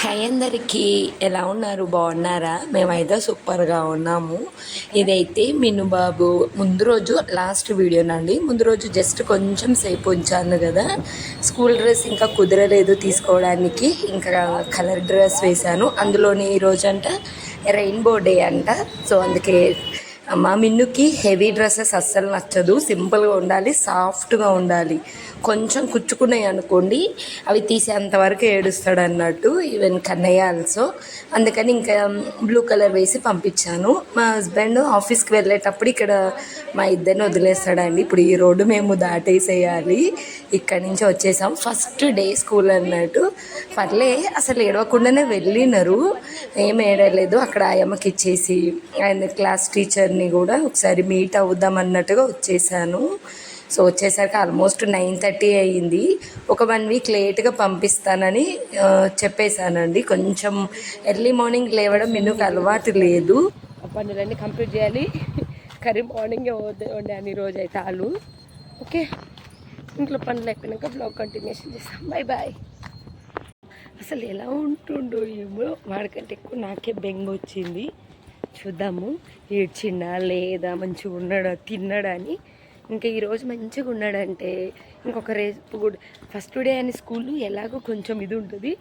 Hi అందరికీ. ఎలా ఉన్నారు? బాగున్నారా? మేమైతే సూపర్గా ఉన్నాము. ఇదైతే మిను బాబు ముందు రోజు లాస్ట్ వీడియోనండి ముందు రోజు జస్ట్ కొంచెం సేపు ఉంచాను కదా. స్కూల్ డ్రెస్ ఇంకా కుదరలేదు తీసుకోవడానికి. ఇంకా కలర్ డ్రెస్ వేశాను. అందులోని ఈరోజు అంట రెయిన్బో డే అంట. సో అందుకే మా మిన్నుకి హెవీ డ్రెస్సెస్ అస్సలు నచ్చదు. సింపుల్గా ఉండాలి సాఫ్ట్గా ఉండాలి. కొంచెం కుచ్చుకున్నాయి అనుకోండి అవి తీసేంతవరకు ఏడుస్తాడు అన్నట్టు ఈవెన్ కన్నయ్య ఆల్సో. అందుకని ఇంకా బ్లూ కలర్ వేసి పంపించాను. మా హస్బెండ్ ఆఫీస్కి వెళ్ళేటప్పుడు ఇక్కడ మా ఇద్దరిని వదిలేస్తాడండి. ఇప్పుడు ఈ రోడ్డు మేము దాటేసేయాలి. ఇక్కడి నుంచి వచ్చేసాం. ఫస్ట్ డే స్కూల్ అన్నట్టు. పర్లే అసలు ఏడవకుండానే వెళ్ళినారు. ఏం ఏడలేదు అక్కడ ఆయమ్మకి ఇచ్చేసి ఆయన క్లాస్ టీచర్ని కూడా ఒకసారి మీట్ అవుదాం అన్నట్టుగా వచ్చేసాను. సో వచ్చేసరికి ఆల్మోస్ట్ నైన్ థర్టీ అయ్యింది. ఒక వన్ వీక్ లేట్గా పంపిస్తానని చెప్పేశానండి. కొంచెం ఎర్లీ మార్నింగ్ లేవడం ఎందుకు అలవాటు లేదు. పనులన్నీ కంప్లీట్ చేయాలి. కర్రీ మార్నింగే వండాను ఈరోజు అయితే ఆలు. ఓకే. ఇంట్లో పనులు అయిపోయినాక బ్లాగ్ కంటిన్యూషన్ చేస్తాం. బాయ్ బాయ్ అసలు ఎలా ఉంటుండో ఏమో వాడికంటే ఎక్కువ నాకే బెంగ వచ్చింది చూద్దాము ఏడ్చిండా లేదా మంచిగా ఉన్నాడా తిన్నాడా అని. ఇంకా ఈరోజు మంచిగా ఉన్నాడంటే ఇంకొక రేపు కూడా ఫస్ట్ డే అని స్కూల్ ఎలాగో కొంచెం ఇది ఉంటుంది.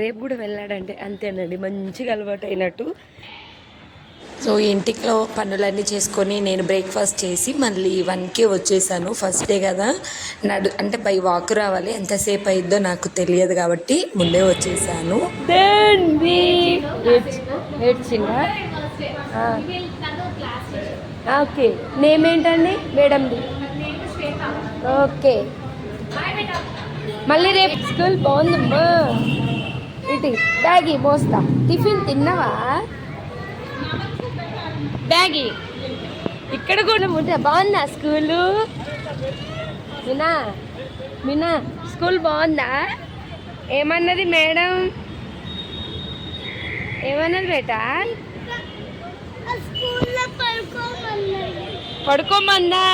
రేపు కూడా వెళ్ళాడంటే అంతేనండి మంచిగా అలవాటు అయినట్టు. సో ఇంటిలో పనులన్నీ చేసుకొని నేను బ్రేక్ఫాస్ట్ చేసి మళ్ళీ వన్కి వచ్చేసాను. ఫస్ట్ డే కదా నడు అంటే బై వాక్ రావాలి ఎంతసేపు అయిద్దో నాకు తెలియదు కాబట్టి ముందే వచ్చేసాను. ఓకే నేమ్ ఏంటండి? మేడంది ఓకే మళ్ళీ రేపు స్కూల్ బాగుందమ్మా ఇటు బ్యాగి మోస్తా. టిఫిన్ తిన్నావా? బ్యాగి. ఇక్కడ కూడా ఉంటా బాగుందా స్కూలు? మీనా? మీనా స్కూల్ బాగుందా? ఏమన్నది మేడం? ఏమన్నది బేటా? పడుకోమందా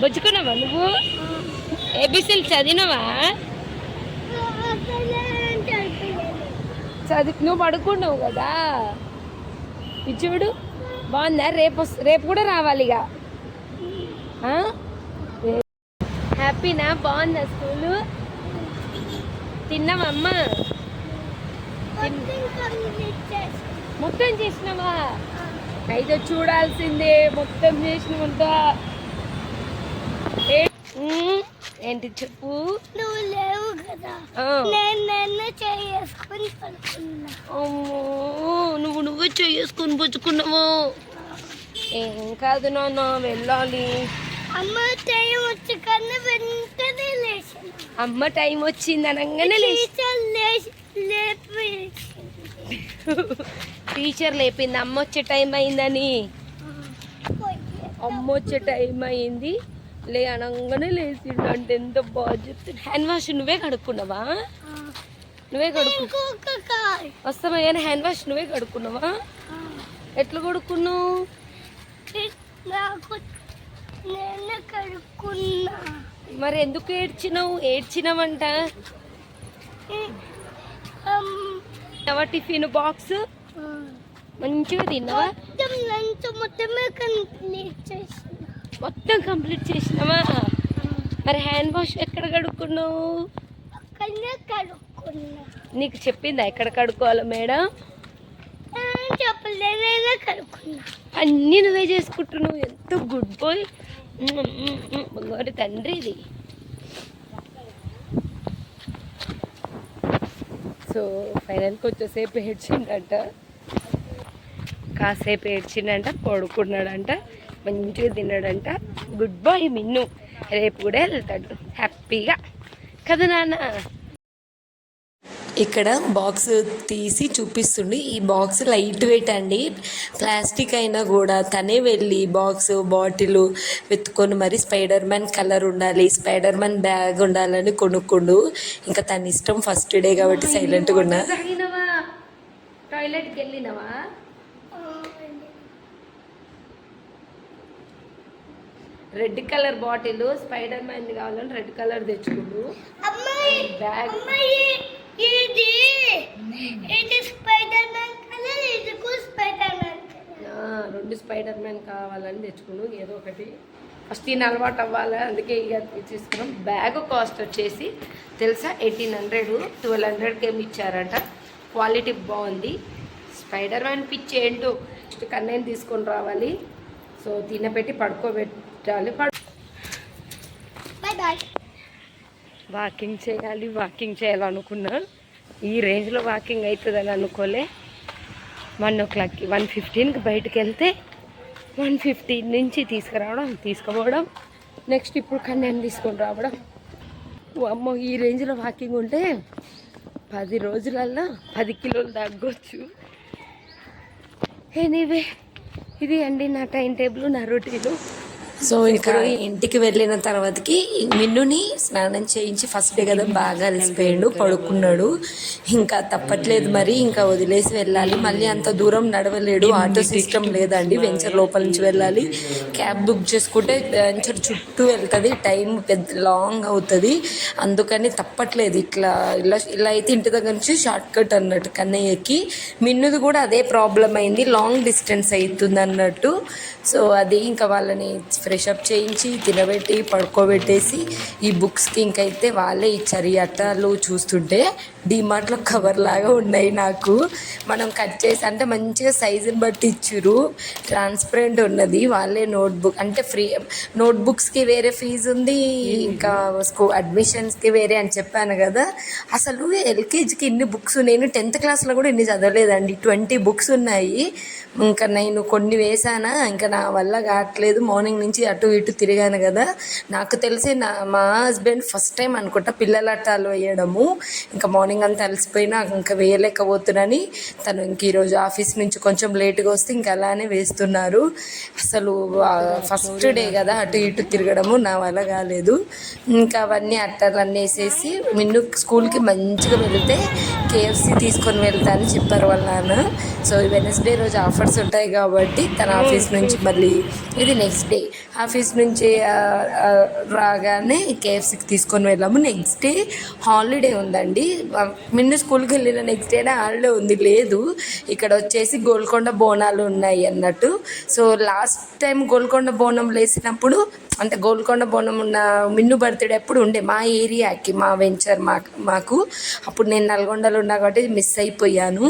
బుజ్జుకున్నావా నువ్వు? ఏబిసిల్ చదివినవా? చదివి నువ్వు పడుకున్నావు కదా? ఇది చూడు బాగుందా? రేపు రేపు కూడా రావాలి ఇక? హ్యాపీనా? బాగుందా స్కూలు? తిన్నావా అమ్మ? తిన్- మొత్తం కంప్లీట్ చేసి మొత్తం చేసినావా? అయితే చూడాల్సిందే మొత్తం ఉమ్, ఏంటి చెప్పు? నువ్వు లేవు కదా. నేను నన్ను చేసుకుని అమ్మో నువ్వు నువ్వే చేసుకొని పుచ్చుకున్నావు ఏం కాదు నాన్న వెళ్ళాలి. అమ్మ టైం వచ్చి కన్నా వెంటనే లేచిన. అమ్మ టైం వచ్చింది అనగానే లేచి లేచి లేపి టీచర్ లేపింది. అమ్మ వచ్చే టైం అయిందని. అమ్మ వచ్చే టైం అయింది. లే అనగానే లేచిండు. అంటే ఎంత బాగా చెప్తుంది హ్యాండ్ వాష్ నువ్వే కడుక్కున్నావా? నువ్వే కడుక్కు. వస్తామా? కానీ హ్యాండ్ వాష్ నువ్వే కడుక్కున్నావా? ఎట్లా కడుక్కున్నావు? కడుక్కున్నా. మరి ఎందుకు ఏడ్చినావు? ఏడ్చినావంట. Tiffin box? మంచిగా తిన్నావా? మొత్తం కంప్లీట్ చేసిన. మొత్తం కంప్లీట్ చేసినావా? మరి హ్యాండ్ వాష్ ఎక్కడ కడుక్కున్నావు? నీకు చెప్పిందా ఎక్కడ కడుక్కోవాలో మేడం? అన్నీ నువ్వే చేసుకుంటున్నావు. ఎంత గుడ్ బాయ్ బంగారు తండ్రి ఇది. సో ఫైనల్కి వచ్చేసేపు ఏడ్చిండంట కాసేపు ఏడ్చిండంట పడుకున్నాడంట మంచిగా తిన్నాడంట. గుడ్ బాయ్ మిన్ను. రేపు కూడా వెళ్తాడు. హ్యాపీగా కదా నాన్న? ఇక్కడ బాక్స్ తీసి చూపిస్తుండి. ఈ బాక్స్ లైట్ వెయిట్ అండి. ప్లాస్టిక్ అయినా కూడా తనే వెళ్ళి బాక్స్ బాటిల్ వెతుకొని మరి స్పైడర్ మ్యాన్ కలర్ ఉండాలి. స్పైడర్ మ్యాన్ బ్యాగ్ ఉండాలని కొనుక్కుండు. ఇంకా తన ఇష్టం ఫస్ట్ డే కాబట్టి సైలెంట్గా ఉన్నా. టాయిలెట్కి వెళ్ళినవా? Red colour bottle spider man కావాలని రెడ్ కలర్ తెచ్చుకుండు. బ్యాగ్ రెండు స్పైడర్ మ్యాన్ కావాలని తెచ్చుకును ఏదో ఒకటి. ఫస్ట్ దీని అలవాటు అవ్వాలి అందుకే ఇక తీసుకున్నాం. బ్యాగ్ కాస్ట్ వచ్చేసి తెలుసా ఎయిటీన్ హండ్రెడ్ ట్వెల్వ్ హండ్రెడ్కి ఏమి ఇచ్చారంట. క్వాలిటీ బాగుంది. స్పైడర్ మ్యాన్ పిచ్ ఏంటో కన్నయ్యని తీసుకొని రావాలి. సో తినపెట్టి పడుకోబెట్టి బాయ్ బాయ్ వాకింగ్ చేయాలి వాకింగ్ చేయాలనుకున్నా. ఈ రేంజ్లో వాకింగ్ అవుతుందని అనుకోలే. వన్ ఓ క్లాక్కి వన్ ఫిఫ్టీన్కి బయటకు వెళ్తే వన్ ఫిఫ్టీన్ నుంచి తీసుకురావడం తీసుకుపోవడం. నెక్స్ట్ ఇప్పుడు కన్యాన్ని తీసుకొని రావడం. అమ్మో ఈ రేంజ్లో వాకింగ్ ఉంటే పది రోజులల్లో పది కిలోలు తగ్గొచ్చు. ఎనీవే ఇది అండి నా టైం టేబుల్ నా రొటీను సో ఇప్పుడు ఇంటికి వెళ్ళిన తర్వాతకి మిన్నుని స్నానం చేయించి ఫస్ట్ డే కదా బాగా అలసిపోయాడు పడుకున్నాడు. ఇంకా తప్పట్లేదు మరి ఇంకా వదిలేసి వెళ్ళాలి. మళ్ళీ అంత దూరం నడవలేడు ఆటో సిస్టమ్ లేదండి వెంచర్ లోపల నుంచి వెళ్ళాలి. క్యాబ్ బుక్ చేసుకుంటే వెంచర్ చుట్టూ వెళ్తుంది టైం పెద్ద లాంగ్ అవుతుంది. అందుకని తప్పట్లేదు ఇట్లా ఇలా ఇలా అయితే ఇంటి దగ్గర నుంచి షార్ట్ కట్ అన్నట్టు కన్నయ్యకి. మిన్నుది కూడా అదే ప్రాబ్లం అయింది లాంగ్ డిస్టెన్స్ అవుతుంది అన్నట్టు. సో అది ఇంకా వాళ్ళని ఫ్రెష్ అప్ చేయించి తినబెట్టి పడుకోబెట్టేసి ఈ బుక్స్కి ఇంకైతే వాళ్ళే ఇచ్చారు. ఈ అట్టలు చూస్తుంటే డిమార్ట్లో కవర్ లాగా ఉన్నాయి నాకు. మనం కట్ చేసి అంటే మంచిగా సైజుని బట్టి ఇచ్చారు. ట్రాన్స్పరెంట్ ఉన్నది. వాళ్ళే నోట్బుక్ అంటే ఫ్రీ నోట్బుక్స్కి వేరే ఫీజు ఉంది. ఇంకా స్కూల్ అడ్మిషన్స్కి వేరే అని చెప్పాను కదా. అసలు ఎల్కేజీకి ఇన్ని బుక్స్ నేను టెన్త్ క్లాస్లో కూడా ఇన్ని చదవలేదండి. ట్వంటీ బుక్స్ ఉన్నాయి. ఇంకా నేను కొన్ని వేసానా ఇంకా నా వల్ల కావట్లేదు. మార్నింగ్ నుంచి అటు ఇటు తిరిగాను కదా. నాకు తెలిసి నా మా హస్బెండ్ ఫస్ట్ టైం అనుకుంటా పిల్లల అట్టాలు వేయడము ఇంకా మార్నింగ్ అంతా అలసిపోయినా ఇంకా వేయలేకపోతున్నాని తను ఇంక ఈరోజు ఆఫీస్ నుంచి కొంచెం లేట్గా వస్తే ఇంకా అలానే వేస్తున్నారు. అసలు ఫస్ట్ డే కదా అటు ఇటు తిరగడము నా వల్ల కాలేదు. ఇంకా అవన్నీ అట్టాలు అన్నీ వేసేసి మిన్ను స్కూల్కి మంచిగా వెళితే కేఎఫ్సి తీసుకొని వెళ్తా అని చెప్పారు వాళ్ళ నాన్న. సో వెనస్డే రోజు ఆఫర్స్ ఉంటాయి కాబట్టి తన ఆఫీస్ నుంచి మళ్ళీ ఇది నెక్స్ట్ డే. ఆఫీస్ నుంచి రాగానే కేఎఫ్సీకి తీసుకొని వెళ్ళాము. నెక్స్ట్ డే హాలిడే ఉందండి. ఆ, మిన్ను స్కూల్కి వెళ్ళిన నెక్స్ట్ డేనే హాలిడే ఉంది. లేదు ఇక్కడ వచ్చేసి గోల్కొండ బోనాలు ఉన్నాయి అన్నట్టు. So last time Golconda Bonam లేసినప్పుడు అంటే గోల్కొండ బోనం ఉన్న మిన్ను బర్త్డే అప్పుడు ఉండే మా ఏరియాకి మా వెంచర్ మా మాకు. అప్పుడు నేను నల్గొండలో ఉన్నా కాబట్టి మిస్ అయిపోయాను.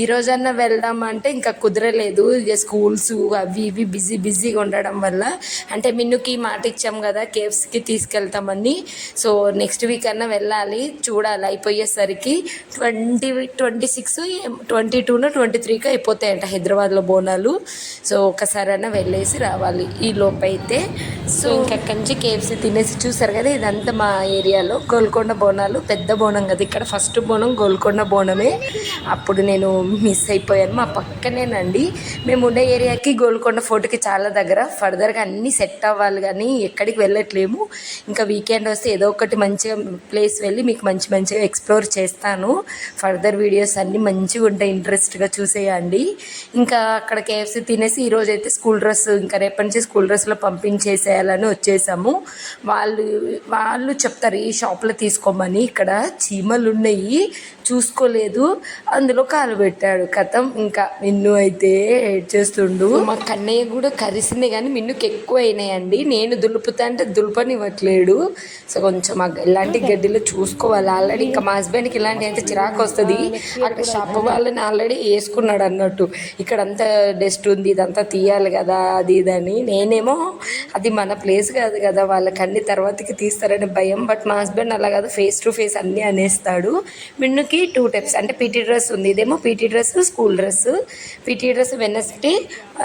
ఈ రోజన్నా వెళ్దాం అంటే ఇంకా కుదరలేదు. ఇక స్కూల్స్ అవి ఇవి బిజీ బిజీగా ఉండడం వల్ల. అంటే మిన్నుకి మాట ఇచ్చాం కదా కేవ్స్కి తీసుకెళ్తామని. సో నెక్స్ట్ వీక్ అన్నా వెళ్ళాలి చూడాలి. అయిపోయేసరికి ట్వంటీ ట్వంటీ సిక్స్ ట్వంటీ టూనో ట్వంటీ త్రీకి అయిపోతాయంట హైదరాబాద్లో బోనాలు. సో ఒకసారైనా వెళ్ళేసి రావాలి. ఈ లోపైతే. సో సో ఇంకా అక్కడి నుంచి కేఎఫ్సీ తినేసి చూసారు కదా ఇదంతా మా ఏరియాలో. గోల్కొండ బోనాలు పెద్ద బోనం కదా ఇక్కడ. ఫస్ట్ బోనం గోల్కొండ బోనమే. అప్పుడు నేను మిస్ అయిపోయాను. మా పక్కనేనండి. మేము ఉండే ఏరియాకి గోల్కొండ ఫోర్ట్కి చాలా దగ్గర. ఫర్దర్గా అన్నీ సెట్ అవ్వాలి కానీ ఎక్కడికి వెళ్ళట్లేము. ఇంకా వీకెండ్ వస్తే ఏదో ఒకటి మంచిగా ప్లేస్ వెళ్ళి మీకు మంచి మంచిగా ఎక్స్ప్లోర్ చేస్తాను. ఫర్దర్ వీడియోస్ అన్నీ మంచిగా ఉంటాయి ఇంట్రెస్ట్గా చూసేయండి. ఇంకా అక్కడ కేఎఫ్సీ తినేసి ఈరోజు అయితే స్కూల్ డ్రెస్ ఇంకా రేపటి నుంచి స్కూల్ డ్రెస్లో పంపించేసేయాలని వచ్చేసాము. వాళ్ళు వాళ్ళు చెప్తారు ఈ షాప్లో తీసుకోమని ఇక్కడ చీమలు ఉన్నాయి చూసుకోలేదు. అందులో కాలు పెట్టాడు కథం. ఇంకా మిన్ను అయితే ఏడ్ చేస్తుండు. మా కన్నయ్య కూడా కరిసింది కానీ మిన్నుకి ఎక్కువ అయినాయండి నేను దులుపుతా అంటే దులుపనివ్వట్లేడు. సో కొంచెం ఇలాంటి గడ్డిలో చూసుకోవాలి. ఆల్రెడీ ఇంకా మా హస్బెండ్కి ఇలాంటి అయితే చిరాకు వస్తుంది. అక్కడ షాప్ వాళ్ళని ఆల్రెడీ వేసుకున్నాడు అన్నట్టు. ఇక్కడ అంతా డస్ట్ ఉంది ఇదంతా తీయాలి కదా అది ఇదని నేనేమో అది మన ప్లేస్ కాదు కదా వాళ్ళకి అన్ని తర్వాతకి తీస్తారని భయం. బట్ మా హస్బెండ్ అలా కాదు ఫేస్ టు ఫేస్ అన్నీ అనేస్తాడు. మిన్నుకి టూ టైప్స్ అంటే పీటీ డ్రెస్ ఉంది. ఇదేమో PT dress school dress PT dress Wednesday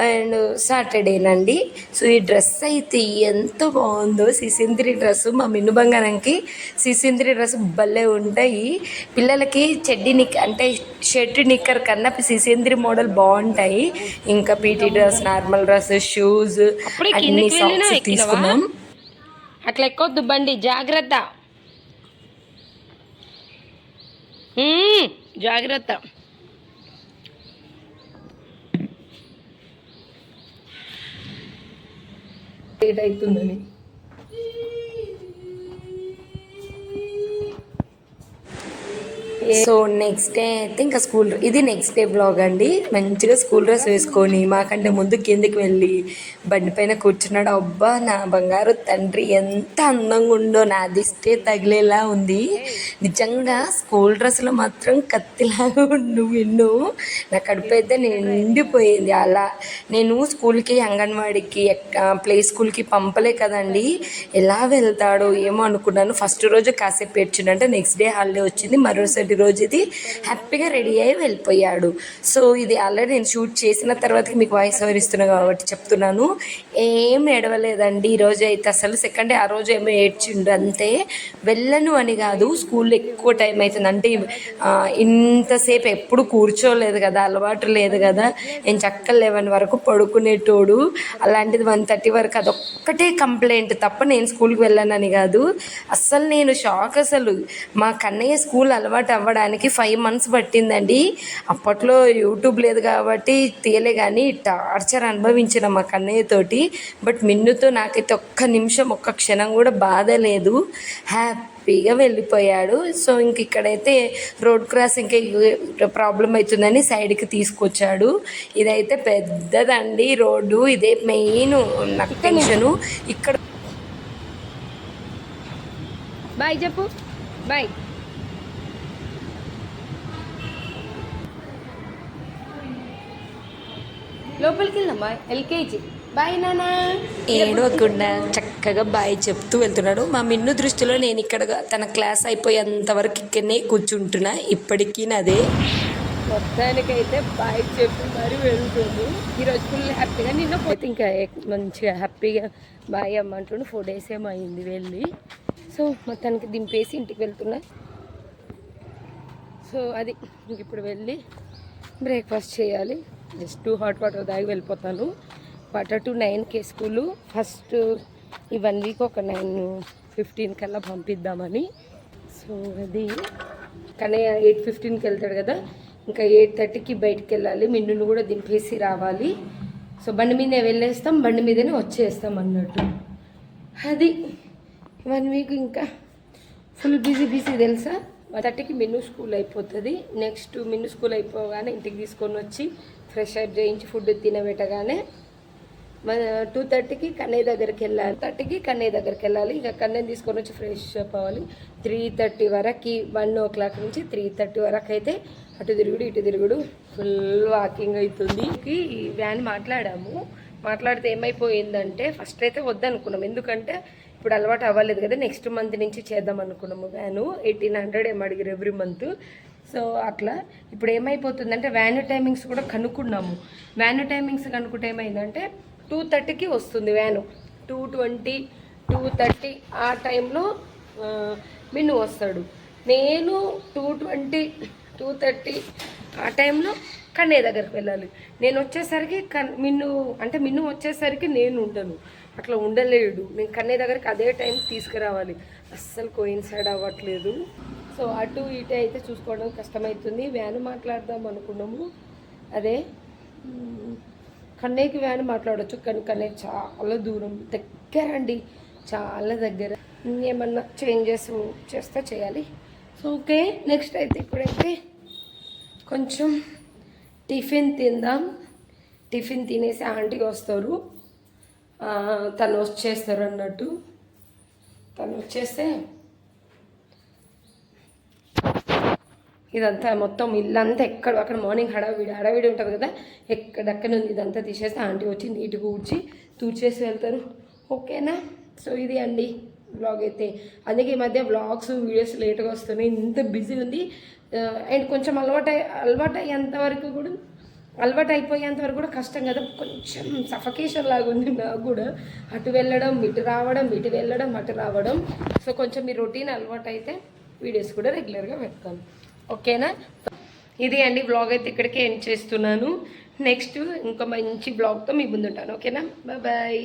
and సాటర్డేనండి so ఈ డ్రెస్ అయితే ఎంత బాగుందో. సిసింద్రి డ్రెస్ మా మిన్ను బంగారంకి సిసింద్రి డ్రెస్ భలే ఉంటాయి. పిల్లలకి చెడ్డి నిక్ అంటే షర్ట్ నిక్కర్ కన్నా సిసింద్రి మోడల్ బాగుంటాయి. ఇంకా PT dress normal dress shoes అన్ని సాక్స్ తీసుకున్నాం అట్లా ఎక్కొద్దు బండి జాగ్రత్త. జాగ్రత్త. లేట్ అవుతుందని. సో నెక్స్ట్ డే అయితే ఇంకా స్కూల్ ఇది నెక్స్ట్ డే బ్లాగ్ అండి. మంచిగా స్కూల్ డ్రెస్ వేసుకొని మాకంటే ముందు కిందకి వెళ్ళి బండి పైన కూర్చున్నాడు. అబ్బా నా బంగారు తండ్రి ఎంత అందంగా ఉందో. నా దిష్టే తగిలేలా ఉంది. నిజంగా స్కూల్ డ్రెస్లో మాత్రం కత్తిలాగా ఉండు విన్ను. నా కడుపు అయితే నిండిపోయింది. అలా నేను స్కూల్కి అంగన్వాడికి ప్లే స్కూల్కి పంపలే కదండి. ఎలా వెళ్తాడో ఏమో అనుకున్నాను. ఫస్ట్ రోజు కాసేపు ఏడ్చిండంటే నెక్స్ట్ డే హాలిడే వచ్చింది. మరోసారి రోజు ఇది హ్యాపీగా రెడీ అయ్యి వెళ్ళిపోయాడు. సో ఇది ఆల్రెడీ నేను షూట్ చేసిన తర్వాత మీకు వాయిస్ ఓవర్ ఇస్తున్నా కాబట్టి చెప్తున్నాను. ఏం ఏడవలేదండి. ఈ రోజు అయితే అసలు సెకండ్ డే ఆ రోజు ఏమో ఏడ్చిండు అంతే. వెళ్ళను అని కాదు స్కూల్లో ఎక్కువ టైం అవుతుంది అంటే ఇంతసేపు ఎప్పుడు కూర్చోలేదు కదా అలవాటు లేదు కదా. నేను చక్క లెవెన్ వరకు పడుకునేటోడు. అలాంటిది వన్ థర్టీ వరకు అదొక్కటే కంప్లైంట్ తప్ప నేను స్కూల్కి వెళ్ళానని కాదు. అస్సలు నేను షాక్ అసలు. మా కన్నయ్య స్కూల్ అలవాటు అవ్వడానికి ఫైవ్ మంత్స్ పట్టిందండి. అప్పట్లో యూట్యూబ్ లేదు కాబట్టి తీయలే కానీ టార్చర్ అనుభవించిన మా కన్నయ్యతోటి బట్ మిన్నుతో నాకైతే ఒక్క నిమిషం ఒక్క క్షణం కూడా బాధ లేదు. హ్యాపీగా వెళ్ళిపోయాడు. సో ఇంక ఇక్కడైతే రోడ్ క్రాస్ ఇంకా ప్రాబ్లం అవుతుందని సైడ్కి తీసుకొచ్చాడు. ఇదైతే పెద్దదండి రోడ్డు. ఇదే మెయిన్ నాకు టెన్షను ఇక్కడ బాయ్ చెప్పు. బాయ్ లోపలికి వెళ్దామా ఎల్కేజీ. బాయ్ నానా. ఏడవకుండా చక్కగా బాయ్ చెప్తూ వెళ్తున్నాడు. మా మిన్ను దృష్టిలో నేను ఇక్కడ తన క్లాస్ అయిపోయేంత వరకు ఇక్కడనే కూర్చుంటున్నా. ఇప్పటికీ నాదే. మొత్తానికైతే బాయ్ చెప్పి మరి వెళ్తుంది. ఈరోజు ఫుల్ హ్యాపీగా నిన్న పోతే ఇంకా మంచిగా హ్యాపీగా బాయ్ అమ్మంటుండు. ఫోర్ డేస్ ఏమో అయింది వెళ్ళి. సో మొత్తానికి దింపేసి ఇంటికి వెళ్తున్నా. సో అది ఇంక ఇప్పుడు వెళ్ళి బ్రేక్ఫాస్ట్ చేయాలి. జస్ట్ టూ హాట్ వాటర్ దాగి వెళ్ళిపోతాను. క్వార్టర్ టు నైన్కే స్కూలు. ఫస్ట్ ఈ వన్ వీక్ ఒక నైన్ ఫిఫ్టీన్ కల్లా పంపిద్దామని. సో అది. కానీ ఎయిట్ ఫిఫ్టీన్కి వెళ్తాడు కదా. ఇంకా ఎయిట్ థర్టీకి బయటికి వెళ్ళాలి. మిన్నును కూడా దింపేసి రావాలి. సో బండి మీదే వెళ్ళేస్తాం. బండి మీదనే వచ్చేస్తాం అన్నట్టు. అది. వన్ వీక్ ఇంకా ఫుల్ బిజీ బిజీ తెలుసా? థర్టీకి మిన్ను స్కూల్ అయిపోతుంది. నెక్స్ట్ మిన్ను స్కూల్ అయిపోగానే ఇంటికి తీసుకొని వచ్చి ఫ్రెష్ అప్ చేయించి ఫుడ్ తినబెట్టగానే మన టూ థర్టీకి కన్నయ్య దగ్గరికి వెళ్ళాలి. థర్టీకి కన్నయ్య దగ్గరికి వెళ్ళాలి. ఇక కన్నయ్య తీసుకొని వచ్చి ఫ్రెష్ అప్ అవ్వాలి. త్రీ థర్టీ వరకు వన్ ఓ క్లాక్ నుంచి త్రీ థర్టీ వరకు అయితే అటు తిరుగుడు ఇటు తిరుగుడు ఫుల్ వాకింగ్ అవుతుంది. ఈ వ్యాన్ మాట్లాడాము. మాట్లాడితే ఏమైపోయిందంటే ఫస్ట్ అయితే వద్దనుకున్నాం. ఎందుకంటే ఇప్పుడు అలవాటు అవ్వలేదు కదా. నెక్స్ట్ మంత్ నుంచి చేద్దాం అనుకున్నాము వ్యాను ఎయిటీన్ హండ్రెడ్ ఏమో అడిగారు ఎవ్రీ మంత్ సో అట్లా. ఇప్పుడు ఏమైపోతుందంటే వ్యాన్ టైమింగ్స్ కూడా కనుక్కున్నాము. వ్యాన్ టైమింగ్స్ కనుక్కుంటే ఏమైందంటే టూ థర్టీకి వస్తుంది van. Two twenty two thirty ఆ టైంలో మిన్ను వస్తాడు. నేను టూ ట్వంటీ టూ థర్టీ ఆ టైంలో కన్నయ్య దగ్గరికి వెళ్ళాలి. నేను వచ్చేసరికి కన్ మిన్ను అంటే మిన్ను వచ్చేసరికి నేను ఉండను. అట్లా ఉండలేడు. నేను కన్నయ్య దగ్గరికి అదే టైం తీసుకురావాలి. అస్సలు కోయిన్సైడ్ అవ్వట్లేదు. సో అటు ఇటు అయితే చూసుకోవడం కష్టమవుతుంది వ్యాన్ మాట్లాడదాం అనుకున్నాము. అదే కన్నయ్యకి వ్యాన్ మాట్లాడొచ్చు కానీ కన్నయ్య చాలా దూరం దగ్గర అండి చాలా దగ్గర. ఏమన్నా చేంజెస్ చేస్తే చేయాలి. సో ఓకే నెక్స్ట్ అయితే ఇప్పుడైతే కొంచెం టిఫిన్ తిందాం. టిఫిన్ తినేసి ఆంటీ వస్తారు. తను వచ్చేస్తారు అన్నట్టు. తను వచ్చేస్తే ఇదంతా మొత్తం ఇల్లంతా ఎక్కడ అక్కడ మార్నింగ్ హడావిడి హడావిడి ఉంటుంది కదా ఎక్కడెక్కడ ఉంది ఇదంతా తీసేస్తే ఆంటీ వచ్చి నీట్గా ఊడ్చి తూడ్చేసి వెళ్తారు. ఓకేనా? సో ఇది అండి బ్లాగ్ అయితే. అందుకే ఈ మధ్య బ్లాగ్స్ వీడియోస్ లేట్గా వస్తున్నాయి. ఇంత బిజీ ఉంది. అండ్ కొంచెం అలవాటు అయ్యి- అలవాటు అయ్యేంత వరకు కూడా అలవాటు అయిపోయేంత వరకు కూడా కష్టం కదా. కొంచెం సఫకేషన్ లాగా ఉంది నాకు కూడా. అటు వెళ్ళడం ఇటు రావడం ఇటు వెళ్ళడం అటు రావడం. సో కొంచెం మీ రొటీన్ అలవాటు అయితే వీడియోస్ కూడా రెగ్యులర్గా పెడతాను. ఓకేనా? ఇది అండి బ్లాగ్ అయితే ఇక్కడికే ఎండ్ చేస్తున్నాను. నెక్స్ట్ ఇంకో మంచి బ్లాగ్తో మీ ముందుంటాను. ఓకేనా? బాయ్